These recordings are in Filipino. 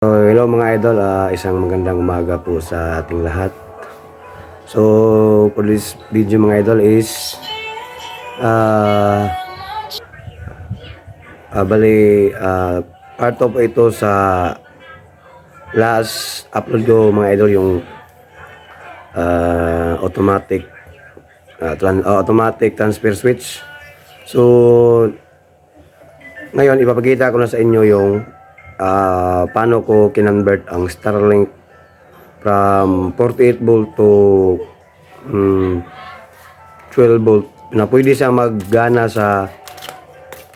So, hello mga idol, ah, isang magandang umaga po sa ating lahat. So, for this video mga idol is ah ah, bali ah, part of ito sa last upload ko mga idol yung ah, automatic ah, tran- ah, automatic transfer switch. So, ngayon ipapakita ko na sa inyo yung ah, paano ko kinonvert ang Starlink from 48 volt to mm, 12 volt? Na pwede siya maggana sa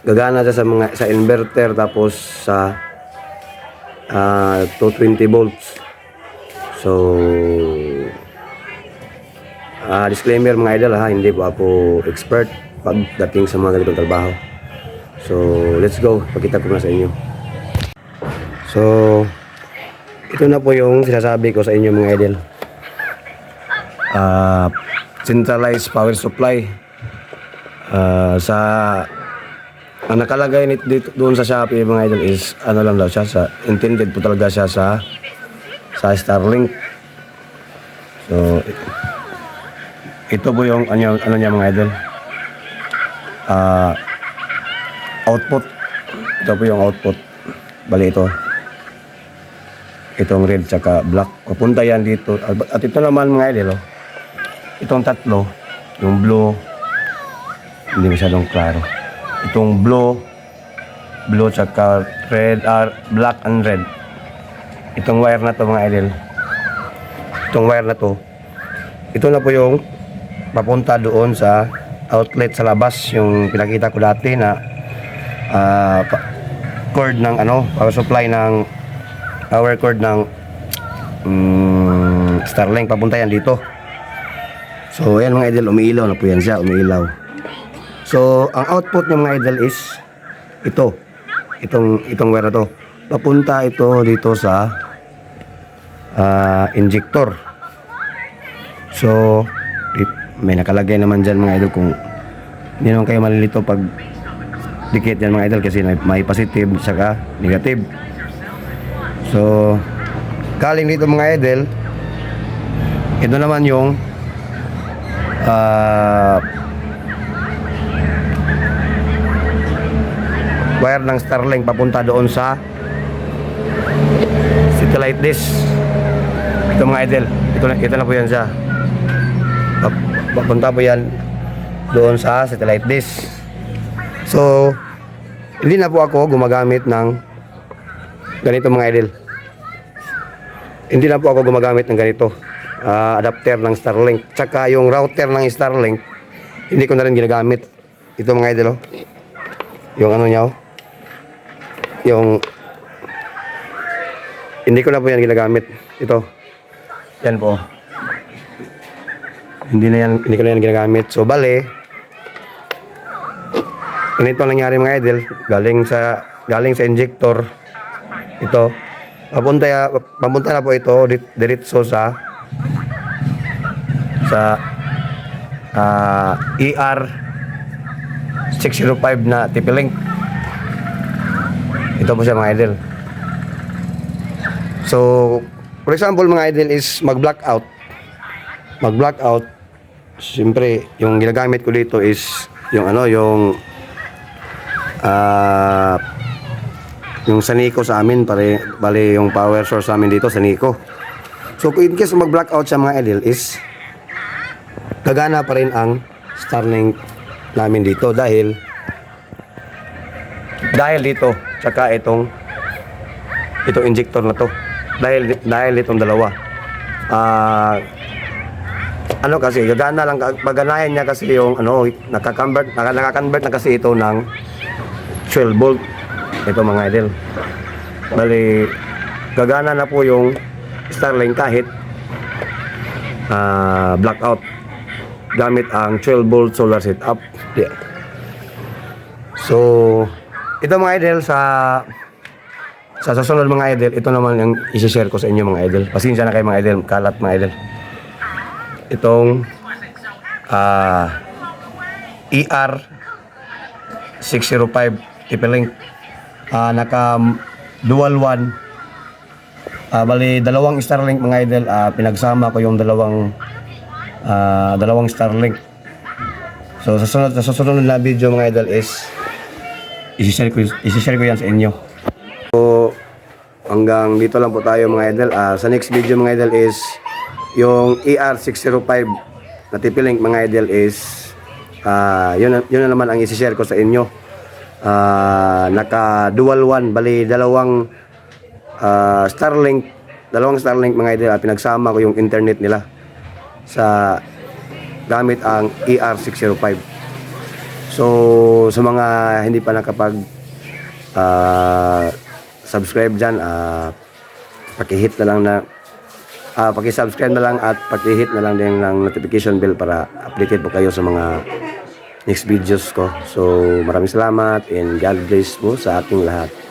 gagana siya sa mga sa inverter tapos sa ah, 220 volts. So ah, disclaimer mga idol ha hindi po ako expert pagdating sa mga ganitong trabaho. So let's go. Pakita ko na sa inyo So, ito na po yung sinasabi ko sa inyo mga idol. Ah, centralized power supply. Ah, sa ang nakalagay nito dito doon sa Shopee mga idol is ano lang daw siya sa intended po talaga siya sa sa Starlink. So ito po yung ano, ano niya mga idol. Ah output. Ito po yung output. Bali ito itong red tsaka black. Papunta yan dito. At ito naman mga idol, oh. itong tatlo, yung blue, hindi masyadong klaro. Itong blue, blue tsaka red, ah, black and red. Itong wire na to mga idol. Itong wire na to. Ito na po yung papunta doon sa outlet sa labas, yung pinakita ko dati na pa- cord ng ano, power supply ng power cord ng mm, Starlink papunta yan dito. So ayan mga idol, umiilaw na po yan siya, umiilaw. So ang output ng mga idol is ito. Itong itong wire to. Papunta ito dito sa ah, injector. So may nakalagay naman dyan mga idol kung hindi naman kayo malilito pag dikit yan mga idol kasi may positive saka negative. So, galing dito mga idol, ito naman yung ah wire ng Starlink papunta doon sa satellite dish. Ito mga idol, ito na, ito na po yan. Pap- Papunta po yan doon sa satellite dish. So, hindi na po ako gumagamit ng ganito mga idol. Hindi na po ako gumagamit ng ganito. ah, adapter ng Starlink. Tsaka yung router ng Starlink, hindi ko na rin ginagamit. Ito mga idol. oh. Yung ano niya. oh. Yung hindi ko na po yan ginagamit. Ito. Yan po. Hindi na yan, hindi ko na yan ginagamit. So, bale, ganito ang nangyari mga idol. Galing sa, galing sa injector. Ito. Papunta, papunta na po ito di- diretso sa sa ah, ER 605 na TP-Link. Ito po siya mga idol. So, for example mga idol is mag-blackout. Mag-blackout. Siyempre, yung ginagamit ko dito is yung ano, yung ah yung sa Nico sa amin, pare, bali yung power source sa amin dito sa Nico. So, in case mag-blackout sa mga is gagana pa rin ang Starlink namin dito dahil dahil dito tsaka itong itong injector na to. Dahil dahil itong dalawa. Ah ano kasi gagana lang paganayan niya kasi yung ano naka-convert naka, naka-convert na kasi ito ng 12 volt ito mga idol. Bali gagana na po yung Starlink kahit ah, blackout gamit ang 12 volt solar setup. Yeah. so ito mga idol sa sa susunod mga idol ito naman yung isi-share ko sa inyo mga idol. Pasensya na kayo mga idol. Kalat mga idol. Itong ah ER 605 TP-Link ah naka dual one Ah, bali, dalawang Starlink mga idol. Ah, pinagsama ko yung dalawang ah, dalawang Starlink. So, sa sunod, sa susunod na video mga idol is isi-share ko, isi-share ko yan sa inyo. So, hanggang dito lang po tayo mga idol. Ah, sa next video mga idol is yung ER605 na TP-Link mga idol is ah, yun, yun na naman ang isi-share ko sa inyo. Ah, naka dual one, bali dalawang ah, Starlink, dalawang Starlink mga idol, ah, pinagsama ko yung internet nila sa gamit ang E ER605. So, sa mga hindi pa nakapag ah, subscribe dyan, ah, pakihit na lang na ah, paki-subscribe na lang at paki-hit na lang din ng notification bell para updated po kayo sa mga next videos ko. So, maraming salamat and God bless po sa ating lahat.